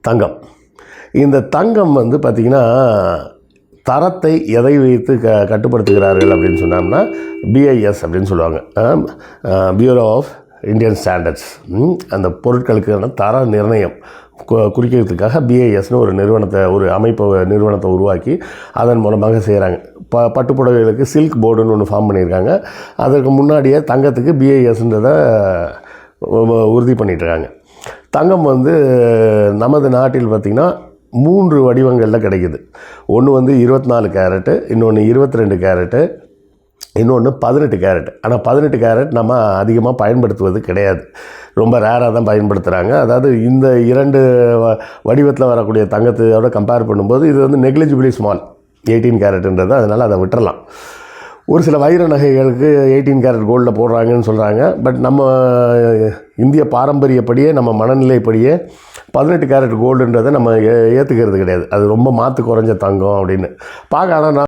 தங்கம். இந்த தங்கம் வந்து பார்த்திங்கன்னா தரத்தை எதை வைத்து க கட்டுப்படுத்துகிறார்கள் அப்படின்னு சொன்னோம்னா பிஐஎஸ் அப்படின்னு சொல்லுவாங்க. பியூரோ ஆஃப் இந்தியன் ஸ்டாண்டர்ட்ஸ் அந்த பொருட்களுக்கான தர நிர்ணயம். கு- குறிக்கிறதுக்காக பிஐஎஸ்னு ஒரு நிறுவனத்தை ஒரு அமைப்பை நிறுவனத்தை உருவாக்கி அதன் மூலமாக செய்கிறாங்க ப பட்டுப்புடவைகளுக்கு சில்க் போர்டுன்னு ஒன்று ஃபார்ம் பண்ணியிருக்காங்க. அதற்கு முன்னாடியே தங்கத்துக்கு பிஐஎஸ்ன்றதை உறுதி பண்ணிட்டு இருக்காங்க. தங்கம் வந்து நமது நாட்டில் பார்த்திங்கன்னா மூன்று வடிவங்களில் கிடைக்குது. ஒன்று வந்து இருபத்தி நாலு கேரட்டு இன்னொன்று இருபத்தி ரெண்டு கேரட்டு இன்னொன்று பதினெட்டு கேரட் ஆனால் பதினெட்டு கேரட் நம்ம அதிகமாக பயன்படுத்துவது கிடையாது. ரொம்ப ரேராக தான் பயன்படுத்துகிறாங்க அதாவது இந்த இரண்டு வ- வடிவத்தில் வரக்கூடிய தங்கத்தோட கம்பேர் பண்ணும்போது இது வந்து நெக்லிஜிபிளி ஸ்மால் எயிட்டீன் கேரட்ன்றது அதனால் அதை விட்டுறலாம். ஒரு சில வைர நகைகளுக்கு எயிட்டீன் கேரட் கோல்டில் போடுறாங்கன்னு சொல்கிறாங்க பட் நம்ம இந்திய பாரம்பரியப்படியே நம்ம மனநிலைப்படியே பதினெட்டு கேரட் கோல்டுன்றதை நம்ம ஏ ஏற்றுக்கிறது கிடையாது. அது ரொம்ப மாற்று குறைஞ்ச தங்கம் அப்படின்னு. பார்க்க ஆனால்